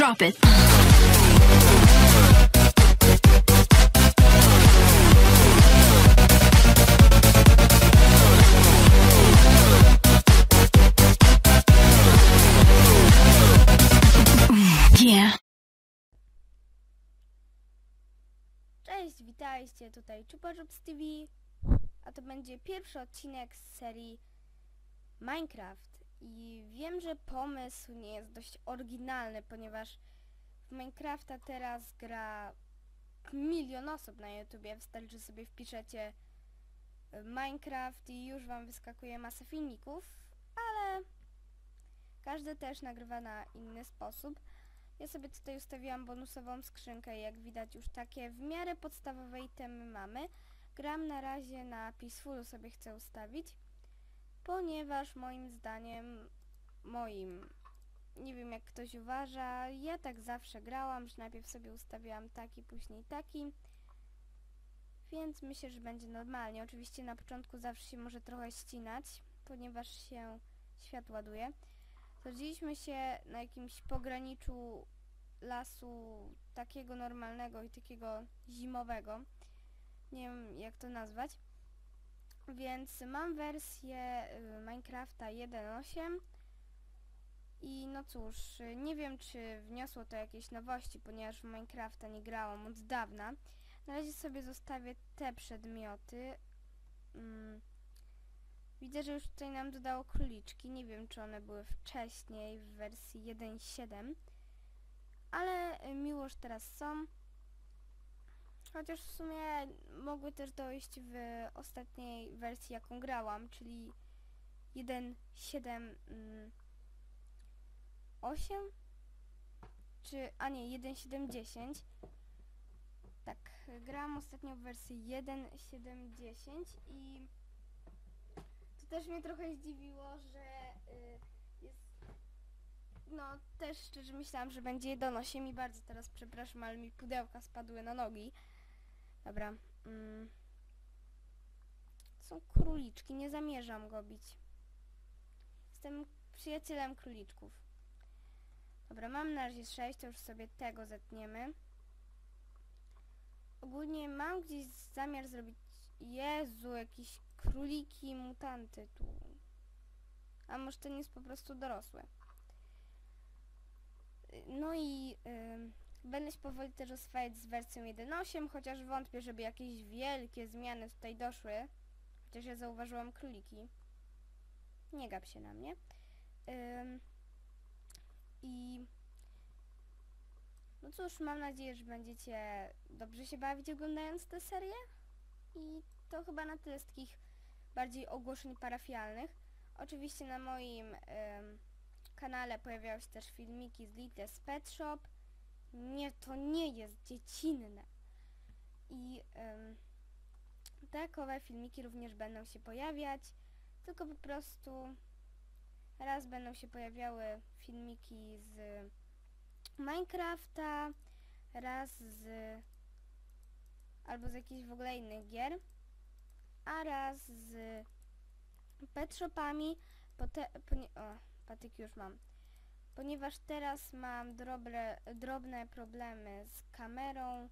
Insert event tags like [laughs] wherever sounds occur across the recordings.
Drop it. Cześć, witajcie, tutaj Chupa Chups TV, a to będzie pierwszy odcinek z serii Minecraft i wiem, że pomysł nie jest dość oryginalny, ponieważ w Minecrafta teraz gra milion osób na YouTubie, wystarczy sobie wpiszecie y, Minecraft i już wam wyskakuje masa filmików, ale każdy też nagrywa na inny sposób. Ja sobie tutaj ustawiłam bonusową skrzynkę i jak widać już takie w miarę podstawowe itemy mamy. Gram na razie na Peacefulu sobie chcę ustawić, ponieważ moim zdaniem, moim, nie wiem jak ktoś uważa, ja tak zawsze grałam, że najpierw sobie ustawiałam taki, później taki. Więc myślę, że będzie normalnie. Oczywiście na początku zawsze się może trochę ścinać, ponieważ się świat ładuje. Zgodziliśmy się na jakimś pograniczu lasu takiego normalnego i takiego zimowego. Nie wiem jak to nazwać. Więc mam wersję y, Minecrafta 1.8 i no cóż, y, nie wiem czy wniosło to jakieś nowości, ponieważ w Minecrafta nie grałam od dawna. Na razie sobie zostawię te przedmioty. Mm. Widzę, że już tutaj nam dodało króliczki. Nie wiem, czy one były wcześniej w wersji 1.7. Ale y, miło, że teraz są. Chociaż w sumie mogły też dojść w ostatniej wersji, jaką grałam, czyli 1.7.8 czy, a nie, 1.7.10 tak, grałam ostatnio w wersji 1.7.10 i to też mnie trochę zdziwiło, że y, jest... No, też szczerze myślałam, że będzie 1.8 i bardzo teraz przepraszam, ale mi pudełka spadły na nogi. Dobra. Mm. Są króliczki, nie zamierzam go bić. Jestem przyjacielem króliczków. Dobra, mam na razie 6, to już sobie tego zetniemy. Ogólnie mam gdzieś zamiar zrobić... Jezu, jakieś króliki mutanty tu. A może ten jest po prostu dorosły. No i ym, będę się powoli też oswajać z wersją 1.8, chociaż wątpię, żeby jakieś wielkie zmiany tutaj doszły. Chociaż ja zauważyłam króliki. Nie gap się na mnie. Ym, I no cóż, mam nadzieję, że będziecie dobrze się bawić oglądając tę serię. I to chyba na tyle z takich bardziej ogłoszeń parafialnych. Oczywiście na moim em, kanale pojawiały się też filmiki z Little's Pet Shop. Nie, to nie jest dziecinne. I em, takowe filmiki również będą się pojawiać, tylko po prostu raz będą się pojawiały filmiki z Minecrafta, raz z albo z jakichś w ogóle innych gier, a raz z pet shopami, pote, o, patyki już mam, ponieważ teraz mam drobne, problemy z kamerą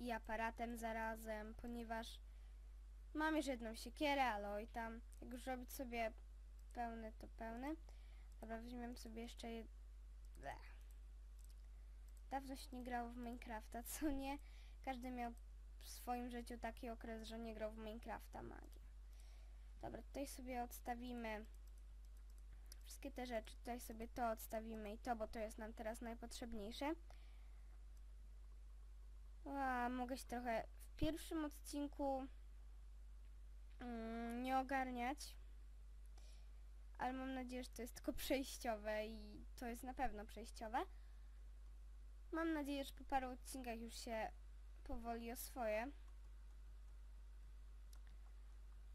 i aparatem zarazem, ponieważ mam już jedną siekierę, ale oj tam, jak już robić sobie pełny, to pełny. Dobra, weźmiemy sobie jeszcze jed... Dawno się nie grało w Minecrafta, [laughs] co nie? Każdy miał w swoim życiu taki okres, że nie grał w Minecrafta magię. Dobra, tutaj sobie odstawimy wszystkie te rzeczy. Tutaj sobie to odstawimy i to, bo to jest nam teraz najpotrzebniejsze. A, mogę się trochę w pierwszym odcinku mm, nie ogarniać. Ale mam nadzieję, że to jest tylko przejściowe i to jest na pewno przejściowe. Mam nadzieję, że po paru odcinkach już się powoli oswoję.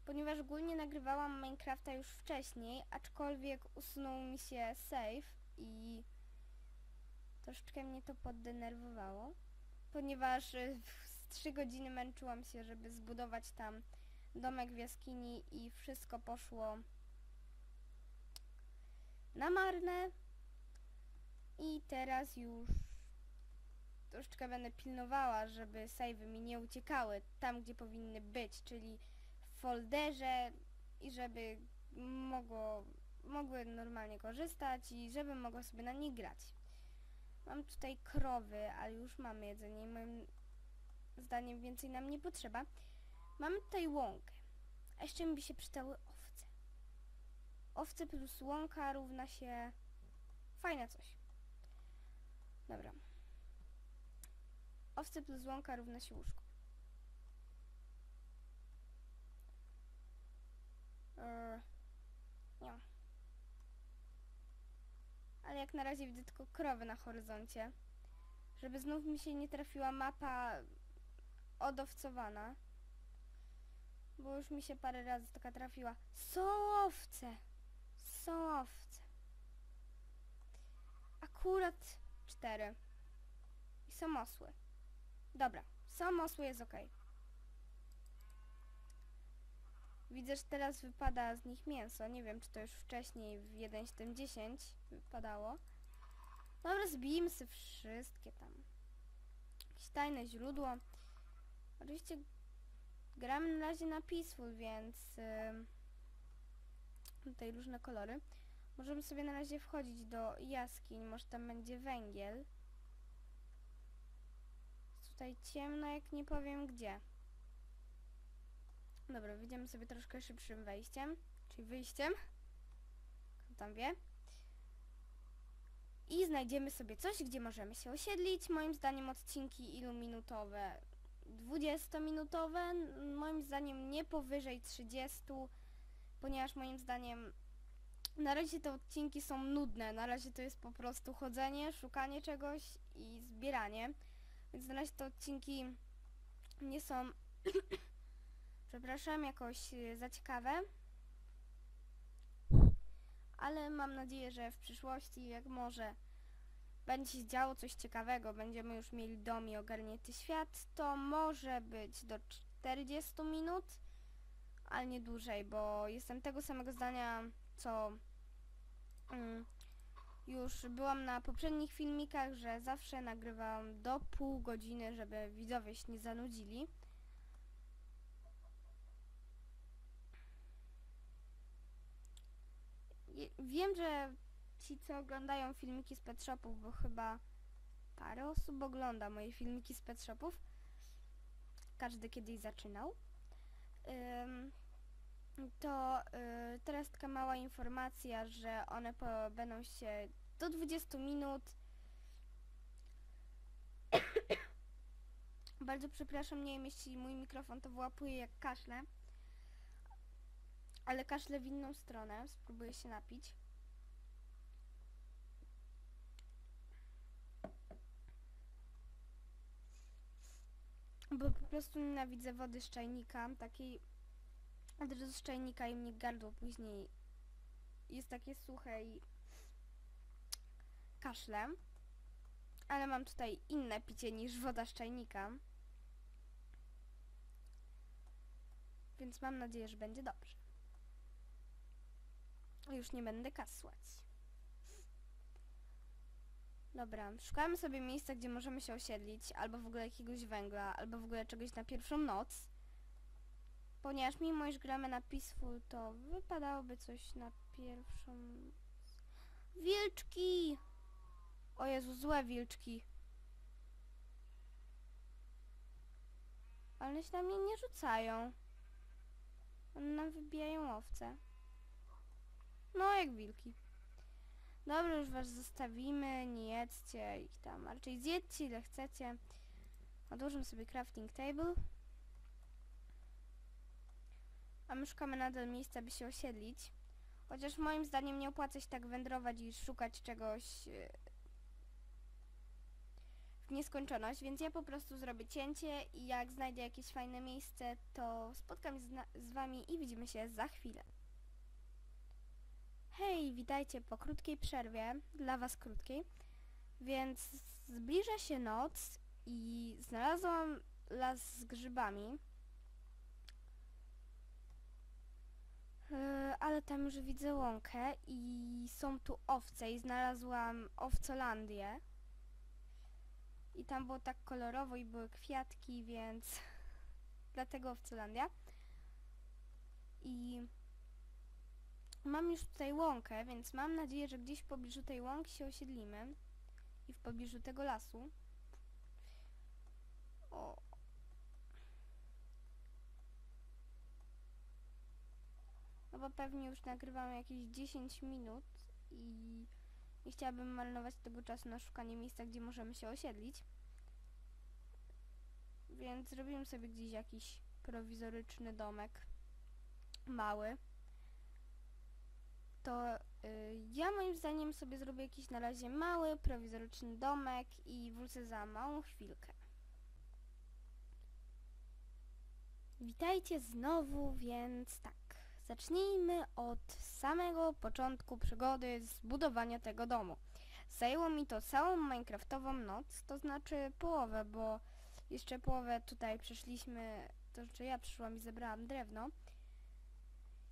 Ponieważ ogólnie nagrywałam Minecrafta już wcześniej, aczkolwiek usunął mi się save i troszeczkę mnie to poddenerwowało. Ponieważ y, z 3 godziny męczyłam się, żeby zbudować tam domek w jaskini i wszystko poszło na marne. I teraz już troszeczkę będę pilnowała, żeby save'y mi nie uciekały tam, gdzie powinny być, czyli folderze i żeby mogło, mogły normalnie korzystać i żeby mogła sobie na nich grać. Mam tutaj krowy, ale już mamy jedzenie i moim zdaniem więcej nam nie potrzeba. Mamy tutaj łąkę, a jeszcze mi się przydały owce. Owce plus łąka równa się fajne coś. Dobra. Owce plus łąka równa się łóżko. Eee, nie. Ale jak na razie widzę tylko krowy na horyzoncie. Żeby znów mi się nie trafiła mapa odowcowana. Bo już mi się parę razy taka trafiła. Są owce! Są owce. Akurat cztery. I są osły. Dobra, są osły jest ok. Widzę, że teraz wypada z nich mięso. Nie wiem, czy to już wcześniej w 1.7.10 wypadało. Dobra, zbijmy sobie wszystkie tam. Jakieś tajne źródło. Oczywiście gramy na razie na Peaceful, więc yy, tutaj różne kolory. Możemy sobie na razie wchodzić do jaskiń, może tam będzie węgiel. Jest tutaj ciemno, jak nie powiem gdzie. Dobra, wyjdziemy sobie troszkę szybszym wejściem, czyli wyjściem. Kto tam wie? I znajdziemy sobie coś, gdzie możemy się osiedlić. Moim zdaniem odcinki iluminutowe? 20-minutowe. Moim zdaniem nie powyżej 30, ponieważ moim zdaniem na razie te odcinki są nudne. Na razie to jest po prostu chodzenie, szukanie czegoś i zbieranie. Więc na razie te odcinki nie są, [clears throat] przepraszam, jakoś e, za ciekawe. Ale mam nadzieję, że w przyszłości, jak może będzie się działo coś ciekawego, będziemy już mieli dom i ogarnięty świat, to może być do 40 minut, ale nie dłużej, bo jestem tego samego zdania, co mm, już byłam na poprzednich filmikach, że zawsze nagrywam do pół godziny, żeby widzowie się nie zanudzili. Wiem, że ci, co oglądają filmiki z pet shopów, bo chyba parę osób ogląda moje filmiki z pet shopów. Każdy kiedyś zaczynał. Ym, to y, teraz taka mała informacja, że one po, będą się do 20 minut. [coughs] Bardzo przepraszam, nie wiem jeśli mój mikrofon to wyłapuje jak kaszle. Ale kaszle w inną stronę. Spróbuję się napić. Bo po prostu nienawidzę wody z czajnika, takiej od razu z czajnika i mnie gardło później jest takie suche i kaszle. Ale mam tutaj inne picie niż woda z czajnika. Więc mam nadzieję, że będzie dobrze. Już nie będę kasłać. Dobra, szukamy sobie miejsca, gdzie możemy się osiedlić, albo w ogóle jakiegoś węgla, albo w ogóle czegoś na pierwszą noc. Ponieważ mimo iż gramy na Peaceful, to wypadałoby coś na pierwszą... Wilczki! O Jezu, złe wilczki. Ale się na mnie nie rzucają. One nam wybijają owce. No, jak wilki. Dobra, już was zostawimy, nie jedzcie ich tam, raczej zjedźcie ile chcecie. Odłożę sobie crafting table. A my szukamy nadal miejsca, by się osiedlić. Chociaż moim zdaniem nie opłaca się tak wędrować i szukać czegoś e, w nieskończoność, więc ja po prostu zrobię cięcie i jak znajdę jakieś fajne miejsce, to spotkam się z, z wami i widzimy się za chwilę. Hej, witajcie po krótkiej przerwie, dla was krótkiej. Więc zbliża się noc i znalazłam las z grzybami. Yy, ale tam już widzę łąkę i są tu owce i znalazłam owcolandię. I tam było tak kolorowo i były kwiatki, więc [laughs] dlatego Owcolandia. I mam już tutaj łąkę, więc mam nadzieję, że gdzieś w pobliżu tej łąki się osiedlimy i w pobliżu tego lasu. O. No bo pewnie już nagrywam jakieś 10 minut i nie chciałabym marnować tego czasu na szukanie miejsca, gdzie możemy się osiedlić. Więc zrobimy sobie gdzieś jakiś prowizoryczny domek. Mały. To y, ja moim zdaniem sobie zrobię jakiś na razie mały, prowizoryczny domek i wrócę za małą chwilkę. Witajcie znowu, więc tak. Zacznijmy od samego początku przygody z tego domu. Zajęło mi to całą Minecraftową noc, to znaczy połowę, bo jeszcze połowę tutaj przeszliśmy, to znaczy ja przyszłam i zebrałam drewno.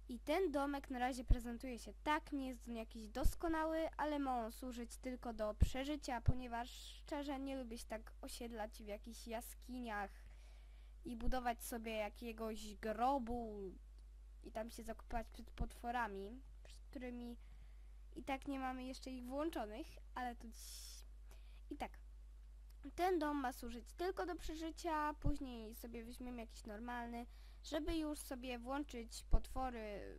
I ten domek na razie prezentuje się tak, nie jest on jakiś doskonały, ale ma on służyć tylko do przeżycia, ponieważ szczerze nie lubię się tak osiedlać w jakichś jaskiniach i budować sobie jakiegoś grobu i tam się zakopać przed potworami, którymi i tak nie mamy jeszcze ich włączonych, ale to. I tak, ten dom ma służyć tylko do przeżycia, później sobie weźmiemy jakiś normalny, żeby już sobie włączyć potwory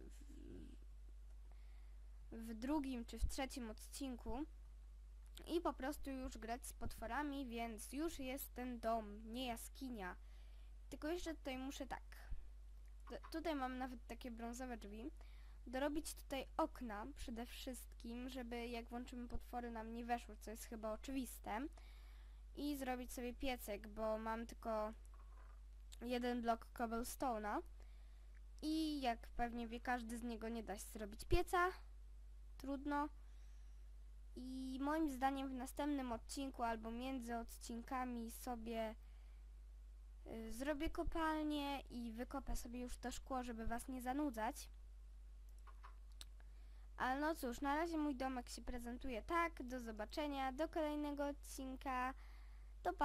w, w drugim czy w trzecim odcinku i po prostu już grać z potworami, więc już jest ten dom, nie jaskinia. Tylko jeszcze tutaj muszę tak. Tutaj mam nawet takie brązowe drzwi. Dorobić tutaj okna przede wszystkim, żeby jak włączymy potwory nam nie weszły, co jest chyba oczywiste. I zrobić sobie piecek, bo mam tylko jeden blok cobblestone'a. I jak pewnie wie każdy z niego nie da się zrobić pieca. Trudno. I moim zdaniem w następnym odcinku albo między odcinkami sobie y, zrobię kopalnię i wykopę sobie już to szkło, żeby was nie zanudzać. Ale no cóż, na razie mój domek się prezentuje tak. Do zobaczenia, do kolejnego odcinka.